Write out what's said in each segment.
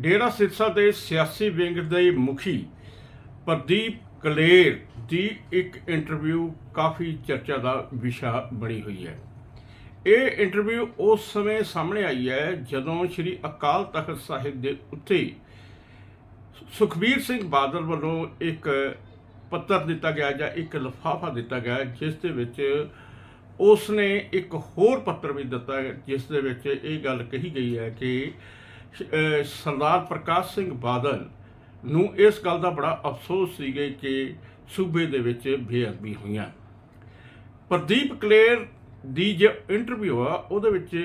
ਡੇਰਾ ਸਿਰਸਾ ਦੇ ਸਿਆਸੀ ਵਿੰਗ ਦੇ ਮੁਖੀ ਪ੍ਰਦੀਪ ਕਲੇਰ ਦੀ ਇੱਕ ਇੰਟਰਵਿਊ ਕਾਫੀ ਚਰਚਾ ਦਾ ਵਿਸ਼ਾ ਬਣੀ ਹੋਈ ਹੈ। ਇਹ ਇੰਟਰਵਿਊ ਉਸ ਸਮੇਂ ਸਾਹਮਣੇ ਆਈ ਹੈ ਜਦੋਂ ਸ੍ਰੀ ਅਕਾਲ ਤਖਤ ਸਾਹਿਬ ਦੇ ਉੱਤੇ ਸੁਖਬੀਰ ਸਿੰਘ ਬਾਦਲ ਵੱਲੋਂ ਇੱਕ ਪੱਤਰ ਦਿੱਤਾ ਗਿਆ ਜਾਂ ਇੱਕ ਲਿਫਾਫਾ ਦਿੱਤਾ ਗਿਆ, ਜਿਸ ਦੇ ਵਿੱਚ ਉਸ ਨੇ ਇੱਕ ਹੋਰ ਪੱਤਰ ਵੀ ਦਿੱਤਾ, ਜਿਸ ਦੇ ਵਿੱਚ ਇਹ ਗੱਲ ਕਹੀ ਗਈ ਹੈ ਕਿ ਸਰਦਾਰ ਪ੍ਰਕਾਸ਼ ਸਿੰਘ ਬਾਦਲ ਨੂੰ ਇਸ ਗੱਲ ਦਾ ਬੜਾ ਅਫਸੋਸ ਸੀਗਾ ਕਿ ਸੂਬੇ ਦੇ ਵਿੱਚ ਬੇਅਦਬੀ ਹੋਈਆਂ ਪ੍ਰਦੀਪ ਕਲੇਰ ਦੀ ਜੋ ਇੰਟਰਵਿਊ ਆ, ਉਹਦੇ ਵਿੱਚ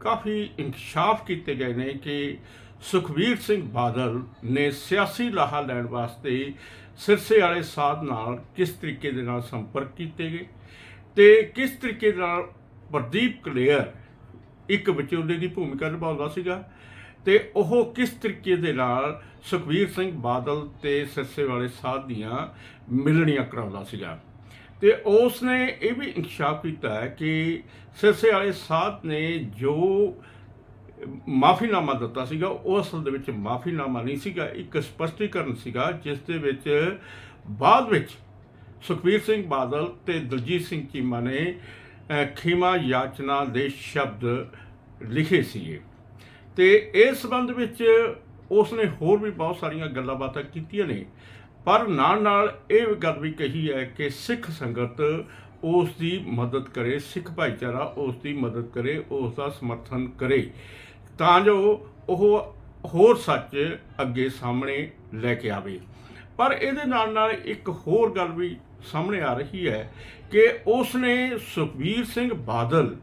ਕਾਫੀ ਇਨਕਸ਼ਾਫ ਕੀਤੇ ਗਏ ਨੇ ਕਿ ਸੁਖਬੀਰ ਸਿੰਘ ਬਾਦਲ ਨੇ ਸਿਆਸੀ ਲਾਹਾ ਲੈਣ ਵਾਸਤੇ ਸਿਰਸੇ ਵਾਲੇ ਸਾਧ ਨਾਲ ਕਿਸ ਤਰੀਕੇ ਦੇ ਨਾਲ ਸੰਪਰਕ ਕੀਤੇ ਗਏ ਤੇ ਕਿਸ ਤਰੀਕੇ ਨਾਲ ਪ੍ਰਦੀਪ ਕਲੇਅਰ ਇੱਕ ਵਿਚੋਲੇ ਦੀ ਭੂਮਿਕਾ ਨਿਭਾਉਂਦਾ ਸੀਗਾ ਤੇ ਉਹ ਕਿਸ ਤਰੀਕੇ ਦੇ ਨਾਲ ਸੁਖਬੀਰ ਸਿੰਘ ਬਾਦਲ ਤੇ ਸਿਰਸੇ ਵਾਲੇ ਸਾਧ ਦੀਆਂ ਮਿਲਣੀਆਂ ਕਰਾਉਂਦਾ ਸੀਗਾ। ਤੇ ਉਸ ਨੇ ਇਹ ਵੀ ਇਨਕਸ਼ਾਫ ਕੀਤਾ ਹੈ ਕਿ ਸਿਰਸੇ ਵਾਲੇ ਸਾਧ ਨੇ ਜੋ ਮਾਫੀਨਾਮਾ ਦਿੱਤਾ ਸੀਗਾ, ਉਹ ਅਸਲ ਦੇ ਵਿੱਚ ਮਾਫੀਨਾਮਾ ਨਹੀਂ ਸੀਗਾ, ਇੱਕ ਸਪਸ਼ਟੀਕਰਨ ਸੀਗਾ, ਜਿਸ ਦੇ ਵਿੱਚ ਬਾਅਦ ਵਿੱਚ ਸੁਖਬੀਰ ਸਿੰਘ ਬਾਦਲ ਤੇ ਦਲਜੀਤ ਸਿੰਘ ਚੀਮਾ ਨੇ ਖੀਮਾ ਯਾਚਨਾ ਦੇ ਸ਼ਬਦ ਲਿਖੇ ਸੀਗੇ। ਤੇ ਇਸ ਸੰਬੰਧ ਵਿੱਚ ਉਸ ਨੇ ਹੋਰ ਵੀ ਬਹੁਤ ਸਾਰੀਆਂ ਗੱਲਾਂ ਬਾਤਾਂ ਕੀਤੀਆਂ ਨੇ। ਪਰ ਨਾਲ ਨਾਲ ਇਹ ਗੱਲ ਵੀ ਕਹੀ ਹੈ ਕਿ ਸਿੱਖ ਸੰਗਤ ਉਸ ਦੀ ਮਦਦ ਕਰੇ, ਸਿੱਖ ਭਾਈਚਾਰਾ ਉਸ ਦੀ ਮਦਦ ਕਰੇ ਉਸ ਦਾ ਸਮਰਥਨ ਕਰੇ। ਤਾਂ ਜੋ ਉਹ ਹੋਰ ਸੱਚ ਅੱਗੇ ਸਾਹਮਣੇ ਲੈ ਕੇ ਆਵੇ। ਪਰ ਇਹਦੇ ਨਾਲ ਨਾਲ ਇੱਕ ਹੋਰ ਗੱਲ ਵੀ ਸਾਹਮਣੇ ਆ ਰਹੀ ਹੈ ਕਿ ਉਸ ਨੇ ਸੁਖਬੀਰ ਸਿੰਘ ਬਾਦਲ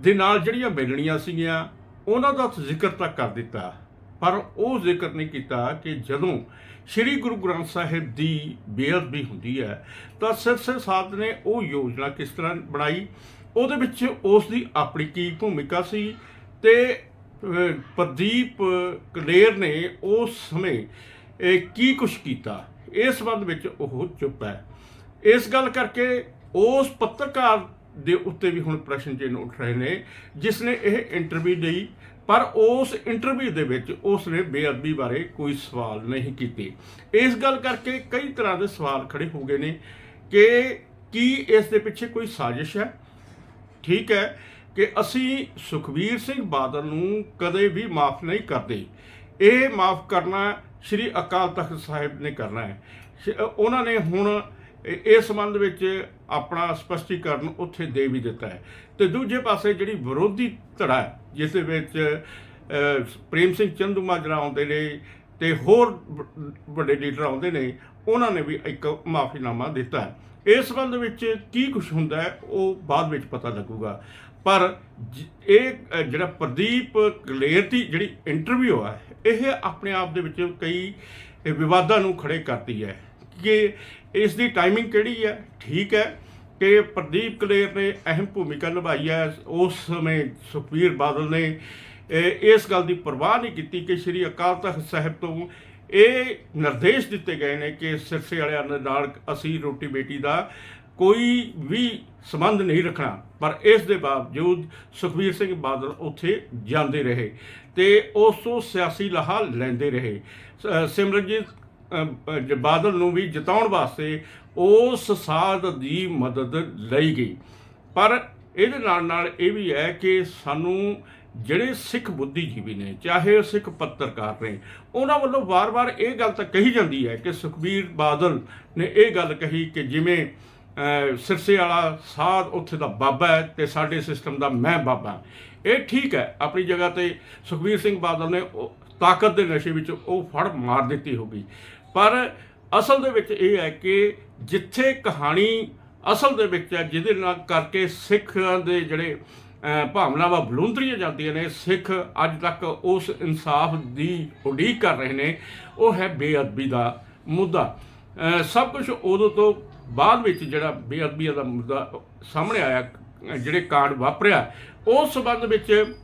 ਦੇ ਨਾਲ ਜਿਹੜੀਆਂ ਮਿਲਣੀਆਂ ਸੀਗੀਆਂ ਉਹਨਾਂ ਦਾ ਜ਼ਿਕਰ ਤਾਂ ਕਰ ਦਿੱਤਾ। ਪਰ ਉਹ ਜ਼ਿਕਰ ਨਹੀਂ ਕੀਤਾ ਕਿ ਜਦੋਂ ਸ੍ਰੀ ਗੁਰੂ ਗ੍ਰੰਥ ਸਾਹਿਬ ਦੀ ਬੇਅਦਬੀ ਹੁੰਦੀ ਹੈ, ਤਾਂ ਸਿਰਸੇ ਸਾਹਿਬ ਨੇ ਉਹ ਯੋਜਨਾ ਕਿਸ ਤਰ੍ਹਾਂ ਬਣਾਈ? ਉਹਦੇ ਵਿੱਚ ਉਸ ਦੀ ਆਪਣੀ ਕੀ ਭੂਮਿਕਾ ਸੀ? ਤੇ ਪ੍ਰਦੀਪ ਕਲੇਰ ਨੇ ਉਸ ਸਮੇਂ ਇਹ ਕੀ ਕੁਛ ਕੀਤਾ? ਇਸ ਸੰਬੰਧ ਵਿੱਚ ਉਹ ਚੁੱਪ ਹੈ। ਇਸ ਗੱਲ ਕਰਕੇ ਉਸ ਪੱਤਰਕਾਰ ਦੇ ਉੱਤੇ ਵੀ ਹੁਣ ਪ੍ਰਸ਼ਨ ਚਿੰਨ੍ਹ ਉੱਠ ਰਹੇ ਨੇ, ਜਿਸ ਨੇ ਇਹ ਇੰਟਰਵਿਊ ਲਈ, ਪਰ ਉਸ ਇੰਟਰਵਿਊ ਦੇ ਵਿੱਚ ਉਸ ਨੇ ਬੇਅਦਬੀ ਬਾਰੇ ਕੋਈ ਸਵਾਲ ਨਹੀਂ ਕੀਤੇ। ਇਸ ਗੱਲ ਕਰਕੇ ਕਈ ਤਰ੍ਹਾਂ ਦੇ ਸਵਾਲ ਖੜੇ ਹੋ ਗਏ ਨੇ ਕਿ ਕੀ ਇਸ ਦੇ ਪਿੱਛੇ ਕੋਈ ਸਾਜ਼ਿਸ਼ ਹੈ? ਠੀਕ ਹੈ ਕਿ ਅਸੀਂ ਸੁਖਬੀਰ ਸਿੰਘ ਬਾਦਲ ਨੂੰ ਕਦੇ ਵੀ ਮਾਫ ਨਹੀਂ ਕਰਦੇ। ਇਹ ਮਾਫ ਕਰਨਾ ਸ੍ਰੀ ਅਕਾਲ ਤਖਤ ਸਾਹਿਬ ਨੇ ਕਰਨਾ ਹੈ। ਉਹਨਾਂ ਨੇ ਹੁਣ ਇਸ ਸੰਬੰਧ ਵਿੱਚ ਆਪਣਾ ਸਪਸ਼ਟੀਕਰਨ ਉੱਥੇ ਦੇ ਵੀ ਦਿੱਤਾ ਹੈ। ਤੇ ਦੂਜੇ ਪਾਸੇ ਜਿਹੜੀ ਵਿਰੋਧੀ ਧੜਾ ਜਿਸ ਦੇ ਵਿੱਚ ਪ੍ਰੇਮ ਸਿੰਘ ਚੰਦੂ ਮਾਜਰਾ ਆਉਂਦੇ ਨੇ ਤੇ ਹੋਰ ਵੱਡੇ ਲੀਡਰ ਆਉਂਦੇ ਨੇ, ਉਹਨਾਂ ਨੇ ਵੀ ਇੱਕ ਮਾਫੀਨਾਮਾ ਦਿੱਤਾ ਹੈ। ਇਸ ਸੰਬੰਧ ਵਿੱਚ ਕੀ ਕੁਝ ਹੁੰਦਾ ਹੈ, ਉਹ ਬਾਅਦ ਵਿੱਚ ਪਤਾ ਲੱਗੂਗਾ। ਪਰ ਜ- ਇਹ ਜਿਹੜਾ ਪ੍ਰਦੀਪ ਕਲੇਰ ਦੀ ਜਿਹੜੀ ਇੰਟਰਵਿਊ ਹੈ ਇਹ ਆਪਣੇ ਆਪ ਦੇ ਵਿੱਚ ਕਈ ਵਿਵਾਦਾਂ ਨੂੰ ਖੜੇ ਕਰਦੀ ਹੈ। ਕਿ ਇਸ ਦੀ ਟਾਈਮਿੰਗ ਕਿਹੜੀ ਹੈ? ਠੀਕ ਹੈ। ਕਿ ਪ੍ਰਦੀਪ ਕਲੇਰ ਨੇ ਅਹਿਮ ਭੂਮਿਕਾ ਨਿਭਾਈ ਹੈ। ਉਸ ਸਮੇਂ ਸੁਖਬੀਰ ਬਾਦਲ ਨੇ ਇਸ ਗੱਲ ਦੀ ਪਰਵਾਹ ਨਹੀਂ ਕੀਤੀ ਕਿ ਸ੍ਰੀ ਅਕਾਲ ਤਖਤ ਸਾਹਿਬ ਤੋਂ ਇਹ ਨਿਰਦੇਸ਼ ਦਿੱਤੇ ਗਏ ਨੇ ਕਿ ਸਿਰਸੇ ਵਾਲਿਆਂ ਦੇ ਨਾਲ ਅਸੀਂ ਰੋਟੀ ਬੇਟੀ ਦਾ ਕੋਈ ਵੀ ਸੰਬੰਧ ਨਹੀਂ ਰੱਖਣਾ। ਪਰ ਇਸ ਦੇ ਬਾਵਜੂਦ ਸੁਖਬੀਰ ਸਿੰਘ ਬਾਦਲ ਉੱਥੇ ਜਾਂਦੇ ਰਹੇ ਤੇ ਉਸ ਤੋਂ ਸਿਆਸੀ ਲਾਹਾ ਲੈਂਦੇ ਰਹੇ। ਸਿਮਰਨਜੀਤ ਬਾਦਲ ਨੂੰ ਵੀ ਜਿਤਾਉਣ ਵਾਸਤੇ ਉਸ ਸਾਧ ਦੀ ਮਦਦ ਲਈ ਗਈ। ਪਰ ਇਹਦੇ ਨਾਲ ਨਾਲ ਇਹ ਵੀ ਹੈ ਕਿ ਸਾਨੂੰ ਜਿਹੜੇ ਸਿੱਖ ਬੁੱਧੀਜੀਵੀ ਨੇ, ਚਾਹੇ ਉਹ ਸਿੱਖ ਪੱਤਰਕਾਰ ਨੇ, ਉਹਨਾਂ ਵੱਲੋਂ ਵਾਰ-ਵਾਰ ਇਹ ਗੱਲ ਤਾਂ ਕਹੀ ਜਾਂਦੀ ਹੈ ਕਿ ਸੁਖਬੀਰ ਬਾਦਲ ਨੇ ਇਹ ਗੱਲ ਕਹੀ ਕਿ ਜਿਵੇਂ ਸਿਰਸੇ ਵਾਲਾ ਸਾਧ ਉੱਥੇ ਦਾ ਬਾਬਾ ਹੈ ਤੇ ਸਾਡੇ ਸਿਸਟਮ ਦਾ ਮੈਂ ਬਾਬਾ ਇਹ ਠੀਕ ਹੈ, ਆਪਣੀ ਜਗ੍ਹਾ ਤੇ ਸੁਖਬੀਰ ਸਿੰਘ ਬਾਦਲ ਨੇ ਤਾਕਤ ਦੇ ਨਸ਼ੇ ਵਿੱਚ ਉਹ ਫੜ ਮਾਰ ਦਿੱਤੀ ਹੋਗੀ ਪਰ ਅਸਲ ਦੇ ਵਿੱਚ ਇਹ ਹੈ ਕਿ ਜਿੱਥੇ ਕਹਾਣੀ ਅਸਲ ਦੇ ਵਿੱਚ ਹੈ, ਜਿਹਦੇ ਨਾਲ ਕਰਕੇ ਸਿੱਖਾਂ ਦੇ ਜਿਹੜੇ ਭਾਵਨਾਵਾਂ ਬਲੁੰਦਰੀਆਂ ਜਾਂਦੀਆਂ ਨੇ, ਸਿੱਖ ਅੱਜ ਤੱਕ ਉਸ ਇਨਸਾਫ ਦੀ ਉਡੀਕ ਕਰ ਰਹੇ ਨੇ, ਉਹ ਹੈ ਬੇਅਦਬੀ ਦਾ ਮੁੱਦਾ। ਸਭ ਕੁਝ ਉਦੋਂ ਤੋਂ ਬਾਅਦ ਵਿੱਚ ਜਿਹੜਾ ਬੇਅਦਬੀ ਦਾ ਮੁੱਦਾ ਸਾਹਮਣੇ ਆਇਆ ਜਿਹੜੇ ਕਾਂਡ ਵਾਪਰਿਆ, ਉਸ ਸਬੰਧ ਵਿੱਚ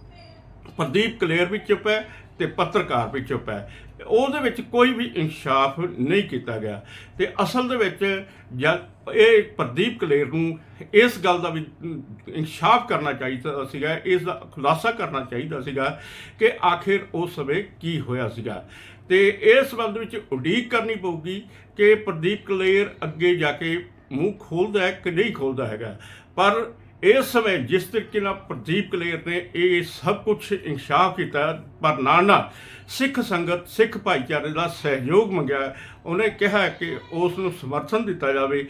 ਪ੍ਰਦੀਪ ਕਲੇਰ ਵੀ ਚੁੱਪ ਹੈ ਤੇ ਪੱਤਰਕਾਰ ਵੀ ਚੁੱਪ ਹੈ। ਉਹਦੇ ਵਿੱਚ ਕੋਈ ਵੀ ਇਨਸਾਫ ਨਹੀਂ ਕੀਤਾ ਗਿਆ। ਤੇ ਅਸਲ ਦੇ ਵਿੱਚ ਜਦ ਇਹ ਪ੍ਰਦੀਪ ਕਲੇਰ ਨੂੰ ਇਸ ਗੱਲ ਦਾ ਵੀ ਇਨਸਾਫ ਕਰਨਾ ਚਾਹੀਦਾ ਸੀਗਾ, ਇਸ ਦਾ ਖੁਲਾਸਾ ਕਰਨਾ ਚਾਹੀਦਾ ਸੀਗਾ ਕਿ ਆਖਿਰ ਉਸ ਸਮੇਂ ਕੀ ਹੋਇਆ ਸੀਗਾ। ਤੇ ਇਸ ਸੰਬੰਧ ਵਿੱਚ ਉਡੀਕ ਕਰਨੀ ਪਊਗੀ ਕਿ ਪ੍ਰਦੀਪ ਕਲੇਰ ਅੱਗੇ ਜਾ ਕੇ ਮੂੰਹ ਖੋਲਦਾ ਹੈ ਕਿ ਨਹੀਂ ਖੋਲਦਾ ਹੈਗਾ। ਪਰ ਇਸ ਸਮੇਂ ਜਿਸ ਤਰੀਕੇ ਨਾਲ ਪ੍ਰਦੀਪ ਕਲੇਰ ਨੇ ਇਹ ਸਭ ਕੁਝ ਇਨਸਾਫ ਕੀਤਾ, ਪਰ ਨਾਲ ਨਾਲ ਸਿੱਖ ਸੰਗਤ, ਸਿੱਖ ਭਾਈਚਾਰੇ ਦਾ ਸਹਿਯੋਗ ਮੰਗਿਆ, ਉਹਨੇ ਕਿਹਾ ਕਿ ਉਸ ਨੂੰ ਸਮਰਥਨ ਦਿੱਤਾ ਜਾਵੇ,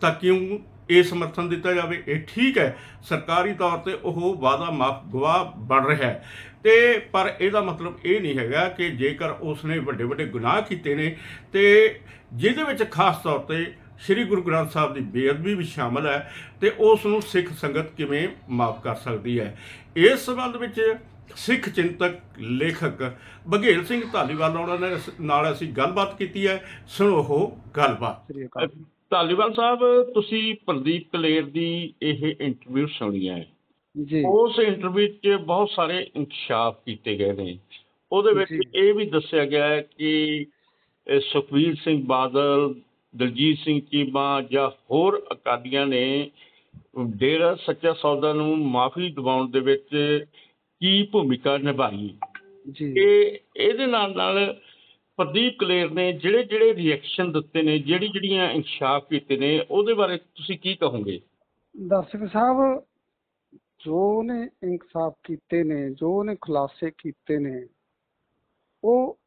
ਤਾਂ ਕਿਉਂ ਇਹ ਸਮਰਥਨ ਦਿੱਤਾ ਜਾਵੇ? ਇਹ ਠੀਕ ਹੈ, ਸਰਕਾਰੀ ਤੌਰ ਤੇ ਉਹ ਵਾਦਾ ਮਾਫ ਗਵਾਹ ਬਣ ਰਿਹਾ ਹੈ। ਤੇ ਪਰ ਇਹਦਾ ਮਤਲਬ ਇਹ ਨਹੀਂ ਹੈਗਾ ਕਿ ਜੇਕਰ ਉਸਨੇ ਵੱਡੇ ਵੱਡੇ ਗੁਨਾਹ ਕੀਤੇ ਨੇ, ਤੇ ਜਿਹਦੇ ਵਿੱਚ ਖਾਸ ਤੌਰ ਤੇ ਸ੍ਰੀ ਗੁਰੂ ਗ੍ਰੰਥ ਸਾਹਿਬ ਦੀ ਬੇਅਦਬੀ ਵੀ ਸ਼ਾਮਲ ਹੈ ਤੇ ਉਸ ਨੂੰ ਸਿੱਖ ਸੰਗਤ ਕਿਵੇਂ ਮਾਫ ਕਰ ਸਕਦੀ ਹੈ? ਇਸ ਸੰਬੰਧ ਵਿੱਚ ਸਿੱਖ ਚਿੰਤਕ ਲੇਖਕ ਬਘੇਲ ਸਿੰਘ ਧਾਲੀਵਾਲ ਉਹਨਾਂ ਨੇ ਨਾਲ ਅਸੀਂ ਗੱਲਬਾਤ ਕੀਤੀ ਹੈ। ਸੁਣੋ ਉਹ ਗੱਲਬਾਤ। ਧਾਲੀਵਾਲ ਸਾਹਿਬ ਤੁਸੀਂ ਪ੍ਰਦੀਪ ਕਲੇਰ ਦੀ ਇਹ ਇੰਟਰਵਿਊ ਸੁਣੀ ਹੈ। ਜੀ। ਉਸ ਇੰਟਰਵਿਊ 'ਚ ਬਹੁਤ ਸਾਰੇ ਇਨਕਸ਼ਾਫ ਕੀਤੇ ਗਏ ਨੇ। ਉਹਦੇ ਵਿੱਚ। ਇਹ ਵੀ ਦੱਸਿਆ ਗਿਆ ਹੈ ਕਿ ਇਹ ਸੁਖਬੀਰ ਸਿੰਘ ਬਾਦਲ ਦਲਜੀਤ ਸਿੰਘ ਚੀਮਾ ਜਾਂ ਹੋਰ ਅਕਾਲੀਆਂ ਨੇ ਡੇਰਾ ਸੱਚਾ ਸੌਦਾ ਨੂੰ ਮਾਫੀ ਦਿਵਾਉਣ ਦੇ ਵਿੱਚ ਕੀ ਭੂਮਿਕਾ ਨਿਭਾਈ? ਜੀ। ਇਹ ਇਹਦੇ ਨਾਲ ਨਾਲ ਪ੍ਰਦੀਪ ਕਲੇਰ ਨੇ ਜਿਹੜੇ ਜਿਹੜੇ ਰਿਐਕਸ਼ਨ ਦਿੱਤੇ ਨੇ ਜਿਹੜੀ ਜਿਹੜੀਆਂ ਇਨਕਸ਼ਾਫ ਕੀਤੇ ਨੇ ਉਹਦੇ ਬਾਰੇ ਤੁਸੀਂ ਕੀ ਕਹੋਗੇ? ਦਰਸ਼ਕ ਸਾਹਿਬ ਜੋ ਨੇ ਇਨਕਸਾਫ ਕੀਤੇ ਨੇ ਜੋ ਉਹਨੇ ਖੁਲਾਸੇ ਕੀਤੇ ਨੇ ਉਹ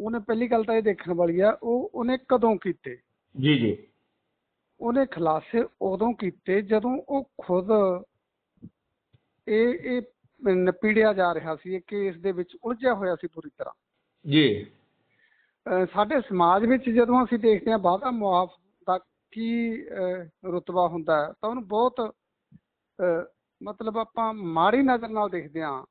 ਉਹਨੇ ਪਹਿਲੀ ਗੱਲ ਤਾਂ ਇਹ ਦੇਖਣ ਵਾਲੀ ਆ ਉਹ ਉਹਨੇ ਕਦੋਂ ਕੀਤੇ? ਜੀ ਜੀ। ਉਹਨੇ ਖੁਲਾਸੇ ਉਦੋਂ ਕੀਤੇ ਜਦੋਂ ਉਹ ਖੁਦ ਇਹ ਇਹ ਨਪੀੜਿਆ ਜਾ ਰਿਹਾ ਸੀ ਇਹ ਕੇਸ ਦੇ ਵਿੱਚ ਉਲਝਿਆ ਹੋਇਆ ਸੀ ਪੂਰੀ ਤਰ੍ਹਾਂ। ਜੀ। ਅਹ ਸਾਡੇ ਸਮਾਜ ਵਿੱਚ ਜਦੋਂ ਅਸੀਂ ਦੇਖਦੇ ਹਾਂ ਵਾਧਾ ਮੁਆਫ ਦਾ ਕੀ ਅਹ, ਰੁਤਬਾ ਹੁੰਦਾ ਹੈ ਤਾਂ ਉਹਨੂੰ ਬਹੁਤ ਅਹ, ਮਤਲਬ ਆਪਾਂ ਮਾੜੀ ਨਜ਼ਰ ਨਾਲ ਦੇਖਦੇ ਹਾਂ।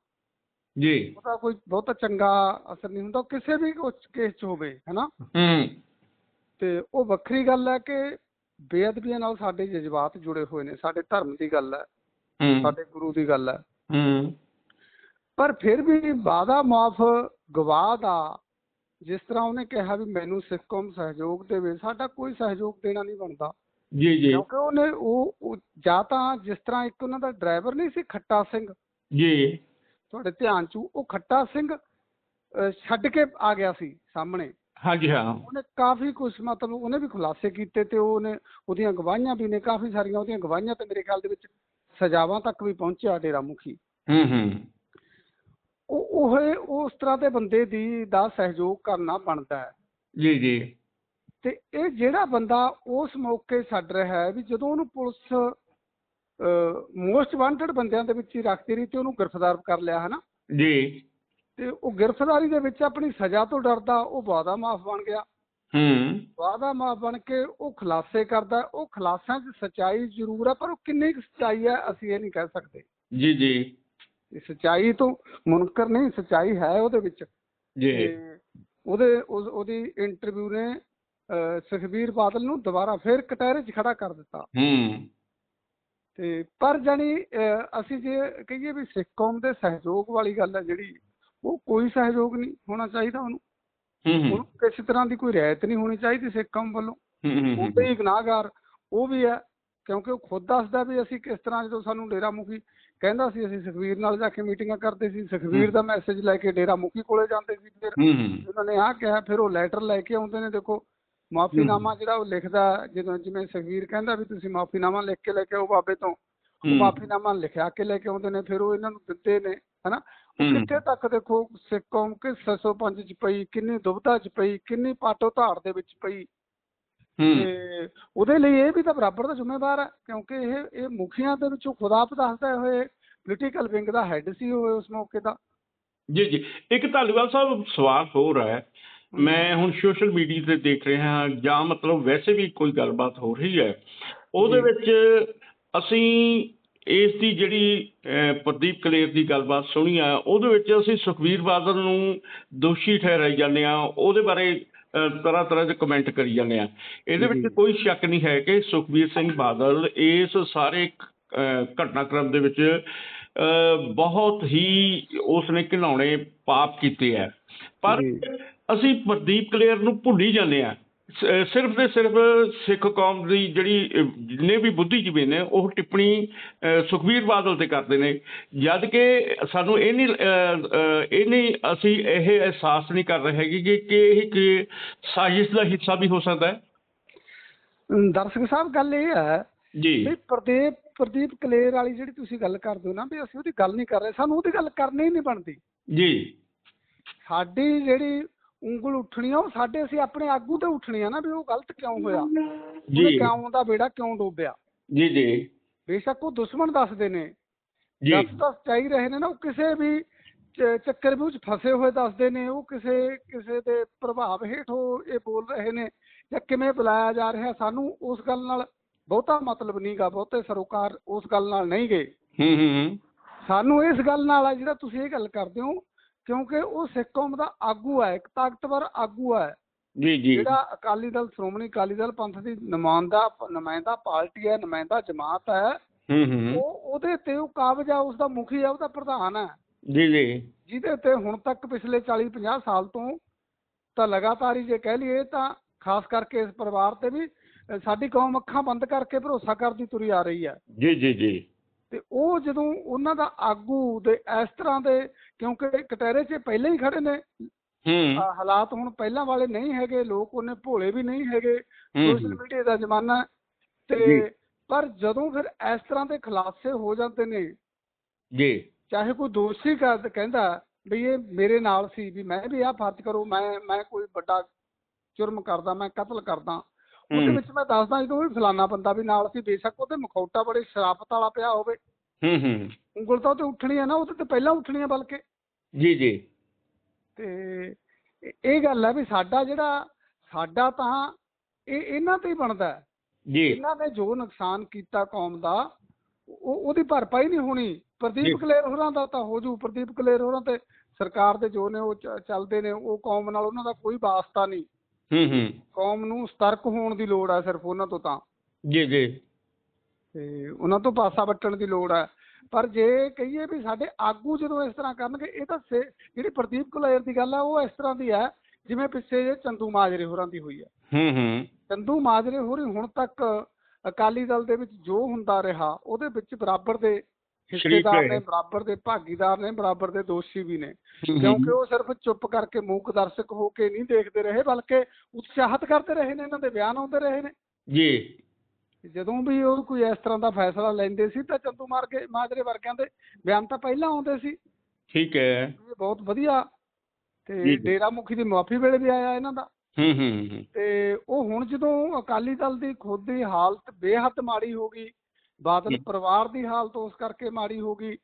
ਜੀ। ਉਹਦਾ ਕੋਈ ਬਹੁਤਾ ਚੰਗਾ ਅਸਰ ਨਹੀਂ ਹੁੰਦਾ ਉਹ ਕਿਸੇ ਵੀ ਕੇਸ 'ਚ ਹੋਵੇ ਹੈਨਾ ਹੂੰ। ਤੇ ਉਹ ਵੱਖਰੀ ਗੱਲ ਹੈ ਕਿ ਬੇਅਦਬੀਆਂ ਨਾਲ ਸਾਡੇ ਜਜ਼ਬਾਤ ਜੁੜੇ ਹੋਏ ਨੇ ਸਾਡੇ ਧਰਮ ਦੀ ਗੱਲ ਹੈ ਸਾਡੇ ਗੁਰੂ ਦੀ ਗੱਲ ਹੈ। ਪਰ ਫਿਰ ਵੀ ਵਾਦਾ ਮਾਫ ਗਵਾਹ ਦਾ ਜਿਸ ਤਰ੍ਹਾਂ ਉਹਨੇ ਕਿਹਾ ਵੀ ਮੈਨੂੰ ਸਿੱਖ ਕੌਮ ਸਹਿਯੋਗ ਦੇਵੇ ਸਾਡਾ ਕੋਈ ਸਹਿਯੋਗ ਦੇਣਾ ਨਹੀਂ ਬਣਦਾ। ਜੀ ਜੀ। ਕਿਉਂਕਿ ਉਹਨੇ ਉਹ ਜਾਂ ਤਾਂ ਜਿਸ ਤਰ੍ਹਾਂ ਇੱਕ ਉਹਨਾਂ ਦਾ ਡਰਾਈਵਰ ਨਹੀਂ ਸੀ ਖੱਟਾ ਸਿੰਘ। ਜੀ। ਤੁਹਾਡੇ ਧਿਆਨ ਚ ਉਹ ਖੱਟਾ ਸਿੰਘ ਛੱਡ ਕੇ ਆ ਗਿਆ ਸੀ ਸਾਹਮਣੇ। ਹਾਂਜੀ ਹਾਂ। ਉਹਨੇ ਕਾਫੀ ਕੁਝ ਮਤਲਬ ਉਹਨੇ ਵੀ ਖੁਲਾਸੇ ਕੀਤੇ ਤੇ ਉਹਨੇ ਉਹਦੀਆਂ ਗਵਾਹੀਆਂ ਵੀ ਨੇ ਕਾਫੀ ਸਾਰੀਆਂ ਉਹਦੀਆਂ ਗਵਾਹੀਆਂ ਤੇ ਮੇਰੇ ਖਿਆਲ ਦੇ ਵਿੱਚ ਸਜ਼ਾਵਾਂ ਤੱਕ ਵੀ ਪਹੁੰਚਿਆ ਡੇਰਾ ਮੁਖੀ ਹੂੰ ਹੂੰ। ਉਹ ਉਹ ਉਸ ਤਰ੍ਹਾਂ ਦੇ ਬੰਦੇ ਦੀ ਦਾ ਸਹਿਯੋਗ ਕਰਨਾ ਬਣਦਾ ਹੈ। ਜੀ ਜੀ। ਤੇ ਇਹ ਜਿਹੜਾ ਬੰਦਾ ਉਸ ਮੌਕੇ ਛੱਡ ਰਿਹਾ ਹੈ ਵੀ ਜਦੋਂ ਉਹਨੂੰ ਪੁਲਿਸ ਮੋਸਟ ਵਾਂਟਡ ਬੰਦਿਆਂ ਦੇ ਵਿੱਚ ਹੀ ਰੱਖਦੀ ਰਹੀ ਤੇ ਉਹਨੂੰ ਗ੍ਰਿਫਤਾਰ ਕਰ ਲਿਆ ਹੈ ਨਾ? ਜੀ। ਤੇ ਉਹ ਗ੍ਰਿਫਤਾਰੀ ਦੇ ਵਿੱਚ ਆਪਣੀ ਸਜ਼ਾ ਤੋਂ ਡਰਦਾ ਉਹ ਵਾਦਾ ਮਾਫ ਬਣ ਗਿਆ। ਹੂੰ। ਵਾਦਾ ਮਾਫ ਬਣ ਕੇ ਉਹ ਖੁਲਾਸੇ ਕਰਦਾ। ਉਹ ਖੁਲਾਸਿਆਂ 'ਚ ਸਚਾਈ ਜ਼ਰੂਰ ਹੈ ਪਰ ਉਹ ਕਿੰਨੀ ਕੁ ਸਚਾਈ ਹੈ ਅਸੀਂ ਇਹ ਨਹੀਂ ਕਹਿ ਸਕਦੇ। ਜੀ ਜੀ। ਇਹ ਸਚਾਈ ਤੋਂ ਮੁਨਕਰ ਨਹੀਂ ਸਚਾਈ ਹੈ ਉਹਦੇ ਵਿੱਚ। ਜੀ। ਉਹਦੇ ਉਹਦੀ ਇੰਟਰਵਿਊ ਨੇ ਸੁਖਬੀਰ ਬਾਦਲ ਨੂੰ ਦੁਬਾਰਾ ਫੇਰ ਕਟਹਿਰੇ 'ਚ ਖੜਾ ਕਰ ਦਿੱਤਾ। ਹੂੰ। ਤੇ ਪਰ ਜਾਣੀ ਅਹ, ਅਸੀਂ ਜੇ ਕਹੀਏ ਵੀ ਸਿੱਖ ਕੌਮ ਦੇ ਸਹਿਯੋਗ ਵਾਲੀ ਗੱਲ ਹੈ ਜਿਹੜੀ ਉਹ ਕੋਈ ਸਹਿਯੋਗ ਨਹੀਂ ਹੋਣਾ ਚਾਹੀਦਾ ਉਹਨੂੰ। ਹੂੰ ਹੂੰ। ਉਹਨੂੰ ਕਿਸੇ ਤਰ੍ਹਾਂ ਦੀ ਕੋਈ ਰਿਆਇਤ ਨਹੀਂ ਹੋਣੀ ਚਾਹੀਦੀ ਸਿੱਖ ਕੌਮ ਵੱਲੋਂ। ਹੂੰ ਉਹ ਤੇ ਹੀ। ਗੁਨਾਹਗਾਰ ਉਹ ਵੀ ਹੈ ਕਿਉਂਕਿ ਉਹ ਖੁਦ ਦੱਸਦਾ ਵੀ ਅਸੀਂ ਕਿਸ ਤਰ੍ਹਾਂ ਜਦੋਂ ਸਾਨੂੰ ਡੇਰਾ ਮੁਖੀ ਕਹਿੰਦਾ ਸੀ ਅਸੀਂ ਸੁਖਵੀਰ ਨਾਲ ਜਾ ਕੇ ਮੀਟਿੰਗਾਂ ਕਰਦੇ ਸੀ ਸੁਖਵੀਰ ਦਾ ਮੈਸੇਜ ਲੈ ਕੇ ਡੇਰਾ ਮੁਖੀ ਕੋਲੇ ਜਾਂਦੇ ਸੀ ਫਿਰ। ਉਹਨਾਂ ਨੇ ਆਹ ਕਿਹਾ ਫਿਰ ਉਹ ਲੈਟਰ ਲੈ ਕੇ ਆਉਂਦੇ ਨੇ ਦੇਖੋ ਮਾਫੀਨਾਮਾ ਜਿਹੜਾ ਉਹ ਲਿਖਦਾ ਜਦੋਂ ਜਿਵੇਂ ਸੁਖਵੀਰ ਕਹਿੰਦਾ ਵੀ ਤੁਸੀਂ ਮਾਫੀਨਾਮਾ ਲਿਖ ਕੇ ਲੈ ਕੇ ਆਓ ਬਾਬੇ ਤੋਂ। ਮਾਫੀਨਾਮਾ ਲਿਖਿਆ ਕੇ ਲੈ ਕੇ ਆਉਂਦੇ ਨੇ ਫਿਰ ਉਹ ਇਹਨਾਂ ਨੂੰ ਦਿੰਦੇ ਨੇ ਹਨਾ? ਹੂੰ। ਕਿੱਥੇ ਤੱਕ ਦੇਖੋ ਸਿੱਖ ਕੌਮ ਕਿ 605 ਚ ਪਈ ਕਿੰਨੀ ਦੁਬਧਾ ਚ ਪਈ ਕਿੰਨੀ ਪਾਟੋ ਧਾੜ ਦੇ ਵਿੱਚ ਪਈ। ਹੂੰ। ਤੇ ਉਹਦੇ ਲਈ ਇਹ ਵੀ ਤਾਂ ਬਰਾਬਰ ਦਾ ਜ਼ਿੰਮੇਵਾਰ ਹੈ ਕਿਉਂਕਿ ਇਹ ਇਹ ਮੁਖੀਆਂ ਦੇ ਵਿੱਚੋਂ ਖੁਦ ਆਪ ਦੱਸਦਾ ਹੋਏ ਪੋਲੀਟੀਕਲ ਵਿੰਗ ਦਾ ਹੈੱਡ ਸੀ ਉਹ ਉਸ ਮੌਕੇ ਦਾ। ਜੀ ਜੀ। ਇੱਕ ਧਾਲੀਵਾਲ ਸਾਹਿਬ ਸਵਾਲ ਹੋਰ ਹੈ। ਮੈਂ ਹੁਣ ਸੋਸ਼ਲ ਮੀਡੀਆ ਤੇ ਦੇਖ ਰਿਹਾ ਹਾਂ ਜਾਂ ਮਤਲਬ ਵੈਸੇ ਵੀ ਕੋਈ ਗੱਲਬਾਤ ਹੋ ਰਹੀ ਹੈ। ਉਹਦੇ। ਵਿੱਚ ਅਸੀਂ ਇਸ ਦੀ ਜਿਹੜੀ ਪ੍ਰਦੀਪ ਕਲੇਰ ਦੀ ਗੱਲਬਾਤ ਸੁਣੀ ਆ ਉਹਦੇ ਵਿੱਚ ਅਸੀਂ ਸੁਖਵੀਰ ਬਾਦਲ ਨੂੰ ਦੋਸ਼ੀ ਠਹਿਰਾਈ ਜਾਂਦੇ ਆ ਉਹਦੇ ਬਾਰੇ ਤਰ੍ਹਾਂ ਤਰ੍ਹਾਂ ਦੇ ਕਮੈਂਟ ਕਰੀ ਜਾਂਦੇ ਆ ਇਹਦੇ ਵਿੱਚ। ਕੋਈ ਸ਼ੱਕ ਨਹੀਂ ਹੈ ਕਿ ਸੁਖਵੀਰ ਸਿੰਘ ਬਾਦਲ ਇਸ ਸਾਰੇ ਘਟਨਾਕ੍ਰਮ ਦੇ ਵਿੱਚ ਬਹੁਤ ਹੀ ਉਸਨੇ ਘਿਨਾਉਣੇ ਪਾਪ ਕੀਤੇ ਆ ਪਰ। ਅਸੀਂ ਪ੍ਰਦੀਪ ਕਲੇਰ ਨੂੰ ਭੁੱਲ ਜਾਂਦੇ ਆ ਸਿਰਫ ਤੇ ਸਿਰਫ ਸਿੱਖ ਕੌਮ ਦੀ ਜਿਹੜੀ ਜਿੰਨੇ ਵੀ ਬੁੱਧੀਜੀਵੀ ਨੇ ਉਹ ਟਿੱਪਣੀ ਸੁਖਬੀਰ ਬਾਦਲ ਤੇ ਕਰਦੇ ਨੇ। ਜਦ ਕਿ ਸਾਨੂੰ ਇਹ ਨਹੀਂ ਇਹ ਨਹੀਂ ਅਸੀਂ ਇਹ ਅਹਿਸਾਸ ਨਹੀਂ ਕਰ ਰਹੇ ਹੈਗੇ ਕਿ ਕਿ ਇਹ ਇੱਕ ਸਾਜ਼ਿਸ਼ ਦਾ ਹਿੱਸਾ ਵੀ ਹੋ ਸਕਦਾ ਹੈ। ਦਰਸ਼ਕ ਸਾਹਿਬ ਗੱਲ ਇਹ ਹੈ ਜੀ। ਵੀ ਪ੍ਰਦੀਪ ਪ੍ਰਦੀਪ ਕਲੇਰ ਵਾਲੀ ਜਿਹੜੀ ਤੁਸੀਂ ਗੱਲ ਕਰਦੇ ਹੋ ਨਾ ਵੀ ਅਸੀਂ ਉਹਦੀ ਗੱਲ ਨਹੀਂ ਕਰ ਰਹੇ। ਸਾਨੂੰ ਉਹਦੀ ਗੱਲ ਕਰਨੀ ਹੀ ਨਹੀਂ ਬਣਦੀ। ਜੀ। ਸਾਡੀ ਜਿਹੜੀ ਉਂਗਲ ਉੱਠਣੀ ਆ ਉਹ ਸਾਡੇ ਅਸੀਂ ਆਪਣੇ ਆਗੂ ਤੇ ਉੱਠਣੀ ਆ ਨਾ ਵੀ ਉਹ ਗਲਤ ਕਿਉਂ ਹੋਇਆ? ਉਹਨੇ ਜੀ। ਕਿਉਂ ਦਾ ਬੇੜਾ ਕਿਉਂ ਡੋਬਿਆ? ਜੀ ਜੀ। ਬੇਸ਼ੱਕ ਉਹ ਦੁਸ਼ਮਣ ਦੱਸਦੇ ਨੇ। ਜੀ। ਦੱਸ ਦੱਸ ਚਾਹੀ ਰਹੇ ਨੇ ਨਾ ਉਹ ਕਿਸੇ ਵੀ ਚੱਕਰ ਵਿੱਚ ਫਸੇ ਹੋਏ ਦੱਸਦੇ ਨੇ ਉਹ ਕਿਸੇ ਕਿਸੇ ਦੇ ਪ੍ਰਭਾਵ ਹੇਠ ਉਹ ਇਹ ਬੋਲ ਰਹੇ ਨੇ ਜਾਂ ਕਿਵੇਂ ਬੁਲਾਇਆ ਜਾ ਰਿਹਾ ਸਾਨੂੰ ਉਸ ਗੱਲ ਨਾਲ ਬਹੁਤਾ ਮਤਲਬ ਨਹੀਂਗਾ ਬਹੁਤੇ ਸਰੋਕਾਰ ਉਸ ਗੱਲ ਨਾਲ ਨਹੀਂ ਗਏ। ਹੂੰ ਹੂੰ ਹੂੰ। ਸਾਨੂੰ ਇਸ ਗੱਲ ਨਾਲ ਆ ਜਿਹੜਾ ਤੁਸੀਂ ਇਹ ਗੱਲ ਕਰਦੇ ਹੋ ਕਿਉਂਕਿ ਉਹ ਸਿੱਖ ਕੌਮ ਦਾ ਆਗੂ ਹੈ ਇੱਕ ਤਾਕਤਵਰ ਆਗੂ ਹੈ। ਜੀ ਜੀ। ਜਿਹੜਾ ਅਕਾਲੀ ਦਲ ਸ਼੍ਰੋਮਣੀ ਅਕਾਲੀ ਦਲ ਪੰਥ ਦੀ ਨੁਮਾਇੰਦਾ ਨੁਮਾਇੰਦਾ ਪਾਰਟੀ ਹੈ ਨੁਮਾਇੰਦਾ ਜਮਾਤ ਹੈ ਹੂੰ ਹੂੰ ਉਹ ਉਹਦੇ ਤੇ ਉਹ ਕਾਬਜ ਆ ਉਸ ਦਾ ਮੁਖੀ ਹੈ ਉਹਦਾ ਪ੍ਰਧਾਨ ਹੈ। ਜੀ ਜੀ। ਜਿਹਦੇ ਤੇ ਹੁਣ ਤੱਕ ਪਿਛਲੇ 40 50 ਸਾਲ ਤੋਂ ਤਾਂ ਲਗਾਤਾਰ ਹੀ ਜੇ ਕਹਿ ਲਈਏ ਤਾਂ ਖਾਸ ਕਰਕੇ ਇਸ ਪਰਿਵਾਰ ਤੇ ਵੀ ਸਾਡੀ ਕੌਮ ਅੱਖਾਂ ਬੰਦ ਕਰਕੇ ਭਰੋਸਾ ਕਰਦੀ ਤੁਰੀ ਆ ਰਹੀ ਹੈ। ਜੀ ਜੀ ਜੀ। ਤੇ ਉਹ ਜਦੋਂ ਉਹਨਾਂ ਦਾ ਆਗੂ ਦੇ ਇਸ ਤਰ੍ਹਾਂ ਦੇ ਕਿਉਂਕਿ ਕਟਹਿਰੇ 'ਚ ਪਹਿਲਾਂ ਹੀ ਖੜੇ ਨੇ ਹੂੰ ਹਾਲਾਤ ਹੁਣ ਪਹਿਲਾਂ ਵਾਲੇ ਨਹੀਂ ਹੈਗੇ ਲੋਕ ਉਹਨੇ ਭੋਲੇ ਵੀ ਨਹੀਂ ਹੈਗੇ ਸੋਸ਼ਲ। ਮੀਡੀਆ ਦਾ ਜ਼ਮਾਨਾ। ਤੇ ਪਰ ਜਦੋਂ ਫਿਰ ਇਸ ਤਰ੍ਹਾਂ ਦੇ ਖੁਲਾਸੇ ਹੋ ਜਾਂਦੇ ਨੇ ਜੀ ਚਾਹੇ ਕੋਈ ਦੋਸ਼ੀ ਕਰ ਕਹਿੰਦਾ ਵੀ ਇਹ ਮੇਰੇ ਨਾਲ ਸੀ ਵੀ ਮੈਂ ਵੀ ਆਹ ਫਰਜ਼ ਕਰੋ ਮੈਂ ਮੈਂ ਕੋਈ ਵੱਡਾ ਜੁਰਮ ਕਰਦਾ ਮੈਂ ਕਤਲ ਕਰਦਾ ਉਹਦੇ। ਵਿੱਚ ਮੈਂ ਦੱਸਦਾ ਜਦੋਂ ਵੀ ਫਲਾਨਾ ਬੰਦਾ ਵੀ ਨਾਲ ਸੀ ਬੇਸ਼ੱਕ ਉਹਦੇ ਮਖੌਟਾ ਬੜੇ ਸ਼ਰਾਫਤ ਵਾਲਾ ਪਿਆ ਹੋਵੇ। ਹੂੰ ਹੂੰ ਉਂਗਲ ਤਾਂ ਉਹਤੇ ਉੱਠਣੀ ਹੈ ਨਾ ਉਹਦੇ ਤੇ ਪਹਿਲਾਂ ਉੱਠਣੀ ਹੈ ਬਲਕਿ। ਜੀ ਜੀ। ਤੇ ਇਹ- ਗੱਲ ਹੈ ਵੀ ਸਾਡਾ ਜਿਹੜਾ ਸਾਡਾ ਤਾਂ ਇਹ ਇਹਨਾਂ ਤੇ ਹੀ ਬਣਦਾ ਹੈ। ਜੀ। ਇਹਨਾਂ ਨੇ ਜੋ ਨੁਕਸਾਨ ਕੀਤਾ ਕੌਮ ਦਾ ਉਹ ਉਹਦੀ ਭਰਪਾਈ ਨਹੀਂ ਹੋਣੀ। ਪ੍ਰਦੀਪ ਕਲੇਰ ਹੋਰਾਂ ਦਾ ਤਾਂ ਹੋ ਜੂ। ਪ੍ਰਦੀਪ ਕਲੇਰ ਹੋਰਾਂ ਤੇ ਸਰਕਾਰ ਦੇ ਜੋ ਨੇ ਉਹ ਚੱਲਦੇ ਨੇ ਉਹ ਕੌਮ ਨਾਲ ਉਹਨਾਂ ਦਾ ਕੋਈ ਵਾਸਤਾ ਨਹੀਂ। ਹੂੰ ਹੂੰ। ਕੌਮ ਨੂੰ ਸਤਰਕ ਹੋਣ ਦੀ ਲੋੜ ਹੈ ਸਿਰਫ ਉਹਨਾਂ ਤੋਂ ਤਾਂ। ਜੀ ਜੀ। ਤੇ ਉਹਨਾਂ ਤੋਂ ਪਾਸਾ ਵੱਟਣ ਦੀ ਲੋੜ ਹੈ ਪਰ ਜੇ ਕਹੀਏ ਵੀ ਸਾਡੇ ਆਗੂ ਜਦੋਂ ਇਸ ਤਰ੍ਹਾਂ ਕਰਨਗੇ ਇਹ ਤਾਂ ਜਿਹੜੀ ਪ੍ਰਦੀਪ ਕਲੇਰ ਦੀ ਗੱਲ ਹੈ ਉਹ ਇਸ ਤਰ੍ਹਾਂ ਦੀ ਹੈ ਜਿਵੇਂ ਪਿੱਛੇ ਜੇ ਚੰਦੂ ਮਾਜਰੇ ਹੋਰਾਂ ਦੀ ਹੋਈ ਹੂੰ ਹੂੰ। ਚੰਦੂ ਮਾਜਰੇ ਹੋਰੀ ਹੁਣ ਤੱਕ ਅਕਾਲੀ ਦਲ ਦੇ ਵਿੱਚ ਜੋ ਹੁੰਦਾ ਰਿਹਾ ਉਹਦੇ ਵਿੱਚ ਬਰਾਬਰ ਦੇ ਹਿੱਸੇਦਾਰ। ਨੇ ਬਰਾਬਰ ਦੇ ਭਾਗੀਦਾਰ ਨੇ ਬਰਾਬਰ ਦੇ ਦੋਸ਼ੀ ਵੀ ਨੇ। ਕਿਉਂਕਿ ਉਹ ਸਿਰਫ ਚੁੱਪ ਕਰਕੇ ਮੂਕ ਦਰਸ਼ਕ ਹੋ ਕੇ ਨਹੀਂ ਦੇਖਦੇ ਰਹੇ ਬਲਕਿ ਉਤਸ਼ਾਹਿਤ ਕਰਦੇ ਰਹੇ ਨੇ ਇਹਨਾਂ ਦੇ ਬਿਆਨ ਆਉਂਦੇ ਰਹੇ ਨੇ। ਜੀ। ਜਦੋਂ ਵੀ ਉਹ ਕੋਈ ਇਸ ਤਰ੍ਹਾਂ ਦਾ ਫੈਸਲਾ ਲੈਂਦੇ ਸੀ ਤਾਂ ਚੰਦੂ ਮਾਰ ਕੇ ਮਾਜਰੇ ਵਰਗਿਆਂ ਦੇ ਬਿਆਨ ਤਾਂ ਪਹਿਲਾਂ ਆਉਂਦੇ ਸੀ। ਠੀਕ ਹੈ। ਬਹੁਤ ਵਧੀਆ। ਤੇ। ਡੇਰਾ ਮੁਖੀ ਦੀ ਮਾਫੀ ਵੇਲੇ ਵੀ ਆਇਆ ਇਹਨਾਂ ਦਾ। ਹੂੰ ਹੂੰ। ਤੇ ਉਹ ਹੁਣ ਜਦੋਂ ਅਕਾਲੀ ਦਲ ਦੀ ਖੁਦ ਦੀ ਹਾਲਤ ਬੇਹੱਦ ਮਾੜੀ ਹੋ ਗਈ ਬਾਦਲ। ਪਰਿਵਾਰ ਦੀ ਹਾਲਤ ਉਸ ਕਰਕੇ ਮਾੜੀ ਹੋ ਗਈ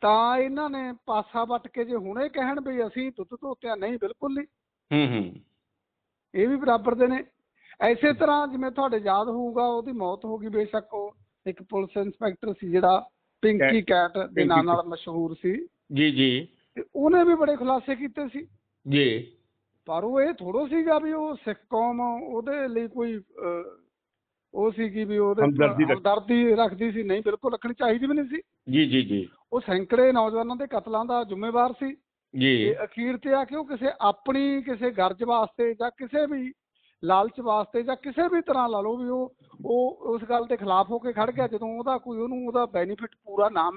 ਤਾਂ ਇਹਨਾਂ ਨੇ ਪਾਸਾ ਵੱਟ ਕੇ ਜੇ ਹੁਣੇ ਕਹਿਣ ਵੀ ਅਸੀਂ ਦੁੱਧ ਧੋਤਿਆ ਨਹੀਂ ਬਿਲਕੁਲ ਨਹੀਂ। ਹੂੰ ਹੂੰ। ਇਹ ਵੀ ਬਰਾਬਰ ਦੇ ਨੇ। ਐਸੇ ਤਰ੍ਹਾਂ ਜਿਵੇਂ ਤੁਹਾਡੇ ਯਾਦ ਹੋਊਗਾ ਉਹਦੀ ਮੌਤ ਹੋ ਗਈ ਬੇਸ਼ੱਕ ਉਹ ਇੱਕ ਪੁਲਿਸ ਇੰਸਪੈਕਟਰ ਸੀ ਜਿਹੜਾ ਪਿੰਕੀ ਕੈਟ ਦੇ ਨਾਂ ਨਾਲ ਮਸ਼ਹੂਰ ਸੀ। ਜੀ ਜੀ। ਤੇ ਉਹਨੇ ਵੀ ਬੜੇ ਖੁਲਾਸੇ ਕੀਤੇ ਸੀ। ਜੀ। ਪਰ ਉਹ ਇਹ ਥੋੜੋ ਸੀਗਾ ਵੀ ਉਹ ਸਿੱਖ ਕੌਮ ਉਹਦੇ ਲਈ ਕੋਈ ਉਹ ਸੀਗੀ ਵੀ ਉਹਦੇ ਹਮਦਰਦੀ ਰੱਖ- ਹਮਦਰਦੀ ਰੱਖਦੀ ਸੀ ਨਹੀਂ ਬਿਲਕੁਲ ਰੱਖਣੀ ਚਾਹੀਦੀ ਵੀ ਨਹੀਂ ਸੀ। ਜੀ ਜੀ ਜੀ। ਉਹ ਸੈਂਕੜੇ ਨੌਜਵਾਨਾਂ ਦੇ ਕਤਲਾਂ ਦਾ ਜ਼ਿੰਮੇਵਾਰ ਸੀ। ਜੀ। ਤੇ ਅਖੀਰ ਤੇ ਆ ਕੇ ਉਹ ਕਿਸੇ ਆਪਣੀ ਕਿਸੇ ਗਰਜ ਵਾਸਤੇ ਜਾਂ ਕਿਸੇ ਵੀ ਲਾਲਚ ਵਾਸਤੇ ਜਾਂ ਕਿਸੇ ਵੀ ਤਰ੍ਹਾਂ ਲਾ ਲਓ ਵੀ ਉਹ ਉਹ ਉਸ ਗੱਲ ਦੇ ਖਿਲਾਫ ਹੋ ਕੇ ਖੜ ਗਿਆ। ਜਦੋਂ ਉਹਦਾ ਕੋਈ ਉਹਨੂੰ ਉਹਦਾ ਬੈਨੀਫਿਟ ਪੂਰਾ ਨਾ